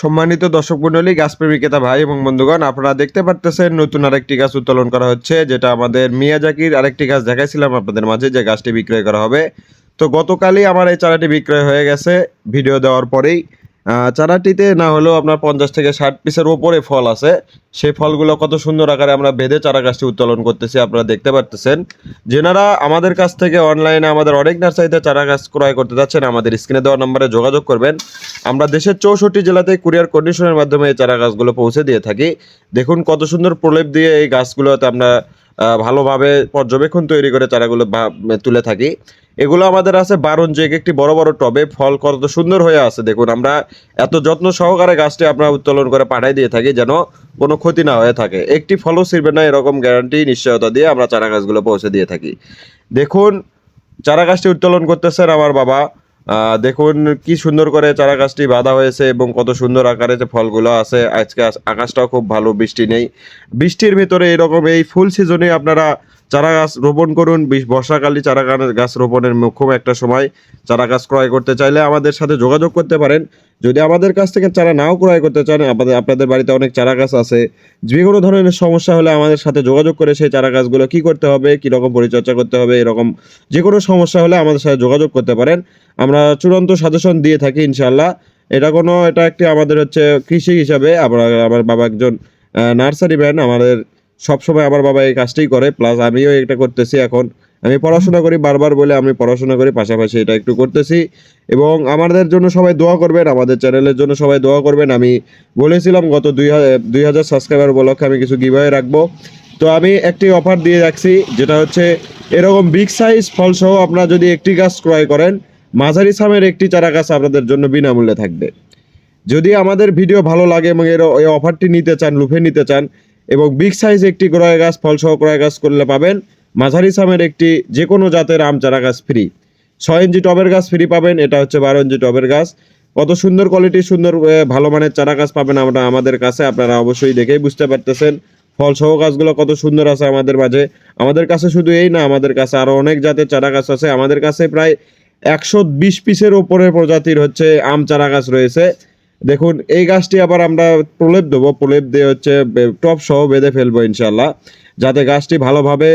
সম্মানিত দর্শক মন্ডলী গাছপ্রেমী ক্রেতা ভাই এবং বন্ধুগণ, আপনারা দেখতে পারতেছেন নতুন আরেকটি গাছ উত্তোলন করা হচ্ছে, যেটা আমাদের মিয়াজাকির আরেকটি গাছ দেখাইছিলাম আপনাদের মাঝে যে গাছটি বিক্রয় করা হবে। তো গতকালই আমার এই চারাটি বিক্রয় হয়ে গেছে, ভিডিও দেওয়ার পরেই। চারাটিতে না হলেও আপনার পঞ্চাশ থেকে ষাট পিসের ওপরে ফল আছে। সেই ফলগুলো কত সুন্দর আকারে আমরা বেঁধে চারা গাছটি উত্তোলন করতেছি, আপনারা দেখতে পারতেছেন। যেনারা আমাদের কাছ থেকে অনলাইনে আমাদের অনেক নার্সারিতে চারা গাছ ক্রয় করতে যাচ্ছেন, আমাদের স্ক্রিনে দেওয়া নম্বরে যোগাযোগ করবেন। আমরা দেশের চৌষট্টি জেলাতে কুরিয়ার কন্ডিশনের মাধ্যমে এই চারা গাছগুলো পৌঁছে দিয়ে থাকি। দেখুন কত সুন্দর প্রলেপ দিয়ে এই গাছগুলোতে আমরা ভালোভাবে পর্যবেক্ষণ তৈরি করে চারাগুলো তুলে থাকি। এগুলো আমাদের আছে বারণ যে একটি বড় বড় টবে ফল কত সুন্দর হয়ে আছে। দেখুন, আমরা এত যত্ন সহকারে গাছটি আমরা উত্তোলন করে পাঠাই দিয়ে থাকি যেন কোনো ক্ষতি না হয়ে থাকে। একটি ফলও ছিড়বে না, এরকম গ্যারান্টি নিশ্চয়তা দিয়ে আমরা চারা গাছগুলো পৌঁছে দিয়ে থাকি। দেখুন, চারা গাছটি উত্তোলন করতেছেন আমার বাবা। দেখুন কি সুন্দর করে চারা গাছটি বাঁধা হয়েছে এবং কত সুন্দর আকারে যে ফলগুলো আছে। আজকে আকাশটাও খুব ভালো, বৃষ্টি নেই। বৃষ্টির ভিতরে এরকম এই ফুল সিজনে আপনারা চারা গাছ রোপণ করুন। বর্ষাকালে চারা গাছ রোপণের মুখ্যম একটা সময় চারা গাছ ক্রয় করতে চাইলে আমাদের সাথে যোগাযোগ করতে পারেন। যদি আমাদের কাছ থেকে চারা নাও ক্রয় করতে চান আপনাদের আপনাদের বাড়িতে অনেক চারা গাছ আছে। যে কোনো ধরনের সমস্যা হলে আমাদের সাথে যোগাযোগ করে সেই চারা গাছগুলো কী করতে হবে, কী রকম পরিচর্যা করতে হবে, এরকম যে কোনো সমস্যা হলে আমাদের সাথে যোগাযোগ করতে পারেন। আমরা চূড়ান্ত সাজেশন দিয়ে থাকি ইনশাল্লাহ এটা কোনো এটা একটি আমাদের হচ্ছে কৃষি হিসাবে। আমরা আমার বাবা একজন নার্সারি ম্যান। আমাদের সবসময় আমার বাবা এই কাজটাই করে প্লাস আমিও এটা করতেছি এখন। আমি পড়াশোনা করি বারবার বলে আমি পড়াশোনা করি, পাশাপাশি এটা একটু করতেছি। এবং আমাদের জন্য সবাই দোয়া করবেন, আমাদের চ্যানেলের জন্য সবাই দোয়া করবেন। আমি বলেছিলাম গত দুই দুই হাজার সাবস্ক্রাইবার উপলক্ষে আমি কিছু গিভওয়ে রাখব। তো আমি একটি অফার দিয়ে রাখছি, যেটা হচ্ছে এরকম বিগ সাইজ ফলসহ আপনারা যদি একটি গাছ ক্রয় করেন, মাঝারি সামের একটি চারা গাছ আপনাদের জন্য বিনামূল্যে থাকবে। যদি আমাদের ভিডিও ভালো লাগে এবং এর অফারটি নিতে চান লুফে নিতে চান এবং বিগ সাইজ একটি ক্রয় গাছ, ফলসহ ক্রয় গাছ করলে পাবেন। মাঝারি সামের একটি যে কোনো জাতের আম, চারা গাছ ফ্রি ছয় ইঞ্চি টবের গাছ ফ্রি পাবেন, এটা হচ্ছে বারো ইঞ্চি টবের গাছ। কত সুন্দর কোয়ালিটি সুন্দর ভালো মানের চারা গাছ পাবেন আমরা আমাদের কাছে, আপনারা অবশ্যই দেখেই বুঝতে পারতেছেন। ফল সহ গাছগুলো কত সুন্দর আছে আমাদের মাঝে। আমাদের কাছে শুধু এই না, আমাদের কাছে আরও অনেক জাতের চারা গাছ আছে। আমাদের কাছে প্রায় একশো বিশ পিসের ওপরে প্রজাতির হচ্ছে আম চারা গাছ রয়েছে। দেখুন, এই গাছটি আবার আমরা প্রলেপ দেবো। প্রলেপ দিয়ে হচ্ছে টপ সহ বেঁধে ফেলব ইনশাল্লাহ যাতে গাছটি ভালোভাবে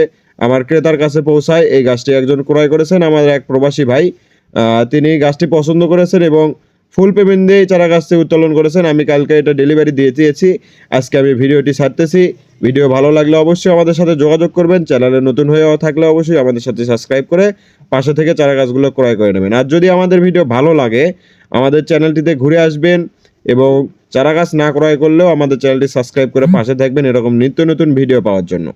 আমার ক্রেতার কাছে পৌঁছায়। এই গাছটি একজন ক্রয় করেছেন আমাদের এক প্রবাসী ভাই তিনি গাছটি পছন্দ করেছেন এবং ফুল পেমেন্ট দিয়ে চারা গাছটি উত্তোলন করেছেন। আমি কালকে এটা ডেলিভারি দিয়ে দিয়েছি। আজকে আমি ভিডিওটি ছাড়তেছি। ভিডিও ভালো লাগলে অবশ্যই আমাদের সাথে যোগাযোগ করবেন। চ্যানেলে নতুন হয়ে থাকলে অবশ্যই আমাদের সাথে সাবস্ক্রাইব করে পাশে থেকে চারা গাছগুলো ক্রয় করে নেবেন। আর যদি আমাদের ভিডিও ভালো লাগে, আমাদের চ্যানেলটিতে ঘুরে আসবেন। এবং চারা গাছ না ক্রয় করলেও আমাদের চ্যানেলটি সাবস্ক্রাইব করে পাশে থাকবেন এরকম নিত্য নতুন ভিডিও পাওয়ার জন্য।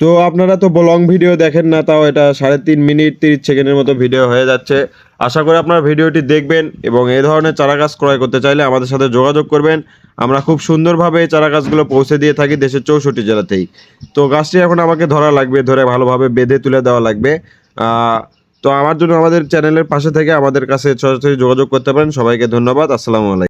তো আপনারা তো লং ভিডিও দেখেন না তাও এটা সাড়ে তিন মিনিট তিরিশ সেকেন্ডের মতো ভিডিও হয়ে যাচ্ছে। আশা করি আপনারা ভিডিওটি দেখবেন এবং এই ধরনের চারা গাছ ক্রয় করতে চাইলে আমাদের সাথে যোগাযোগ করবেন। আমরা খুব সুন্দরভাবে এই চারা গাছগুলো পৌঁছে দিয়ে থাকি দেশের চৌষট্টি জেলাতেই। তো গাছটি এখন আমাকে ধরা লাগবে ধরে ভালোভাবে বেঁধে তুলে দেওয়া লাগবে। তো আমার জন্য আমাদের চ্যানেলের পাশে থেকে আমাদের কাছে সরাসরি যোগাযোগ করতে পারেন। সবাইকে ধন্যবাদ আসসালামু আলাইকুম।